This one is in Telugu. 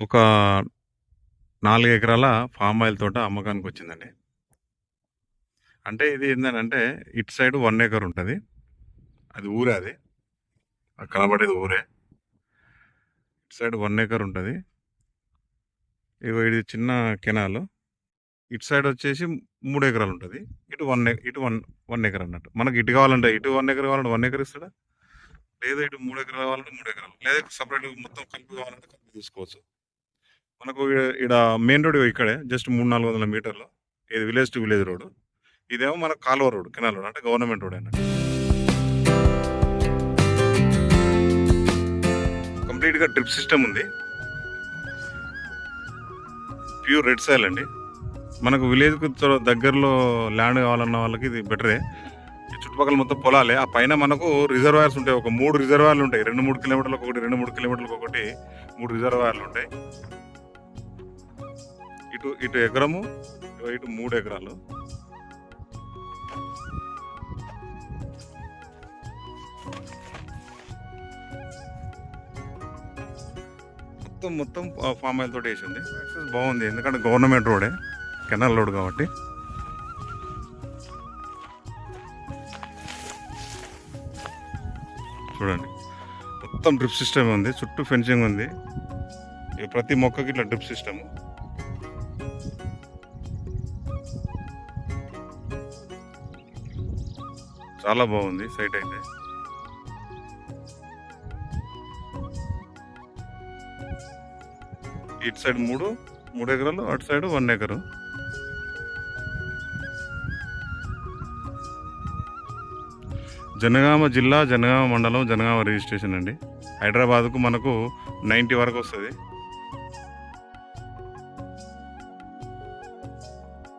ఒక నాలుగు ఎకరాల ఫామ్ ఆయిల్ తోట అమ్మకానికి వచ్చిందండి. అంటే ఇది ఏంటంటే ఇటు సైడ్ వన్ ఏకర్ ఉంటుంది అది ఊరే అది. కనబడేది ఊరే. ఇటు సైడ్ వన్ ఏకర్ ఉంటుంది ఇగో ఇది చిన్న కెనాలు. ఇటు సైడ్ వచ్చేసి మూడు ఎకరాలు ఉంటుంది ఇటు వన్ ఇటు 1, 1 ఎకర్ అన్నట్టు. మనకి ఇటు కావాలంటే ఇటు వన్ ఎకర్ కావాలంటే వన్ ఎకర్ ఇస్తాడా? లేదా ఇటు మూడు ఎకరాలు కావాలంటే మూడు ఎకరాలు. లేదా సపరేట్గా మొత్తం కలిపి కావాలంటే కలిపి తీసుకోవచ్చు. మనకు ఈడ మెయిన్ రోడ్ ఇక్కడే జస్ట్ 300, 400 మీటర్లు. ఇది విలేజ్ టు విలేజ్ రోడ్. ఇదేమో మన కాలువ రోడ్, కెనాల్ రోడ్ అంటే గవర్నమెంట్ రోడ్ అన్నట్టు. కంప్లీట్‌గా డ్రిప్ సిస్టమ్ ఉంది. ప్యూర్ రెడ్ సాయిల్ అండి. మనకు విలేజ్‌కి దగ్గరలో ల్యాండ్ కావాలన్న వాళ్ళకి ఇది బెటరే. ఈ చుట్టుపక్కల మొత్తం పొలాలే. ఆ పైన మనకు రిజర్వాయర్స్ ఉంటాయి. ఒక మూడు రిజర్వాయర్లు ఉంటాయి. 2, 3 కిలోమీటర్లకు ఒకటి, 2, 3 కిలోమీటర్లకు ఒకటి మూడు రిజర్వాయర్లు ఉంటాయి. ఇటు ఇటు ఎకరము, ఇటు మూడు ఎకరాలు. మొత్తం మొత్తం ఫామ్ ఆయిల్ తోటి వేసింది యాక్సెస్ బాగుంది. ఎందుకంటే గవర్నమెంట్ రోడే. కెనాల్ రోడ్ కాబట్టి. చూడండి. మొత్తం డ్రిప్ సిస్టమ్ ఉంది. చుట్టూ ఫెన్సింగ్ ఉంది. ప్రతి మొక్కకి ఇట్లా డ్రిప్ సిస్టము చాలా బాగుంది సైట్ అయితే. ఇటు సైడ్ 3, 3 ఎకరాలు. అటు సైడ్ వన్ ఎకరు. జనగామ జిల్లా, జనగామ మండలం, జనగామ రిజిస్ట్రేషన్ అండి. హైదరాబాద్‌కు మనకు 90 వరకు వస్తుంది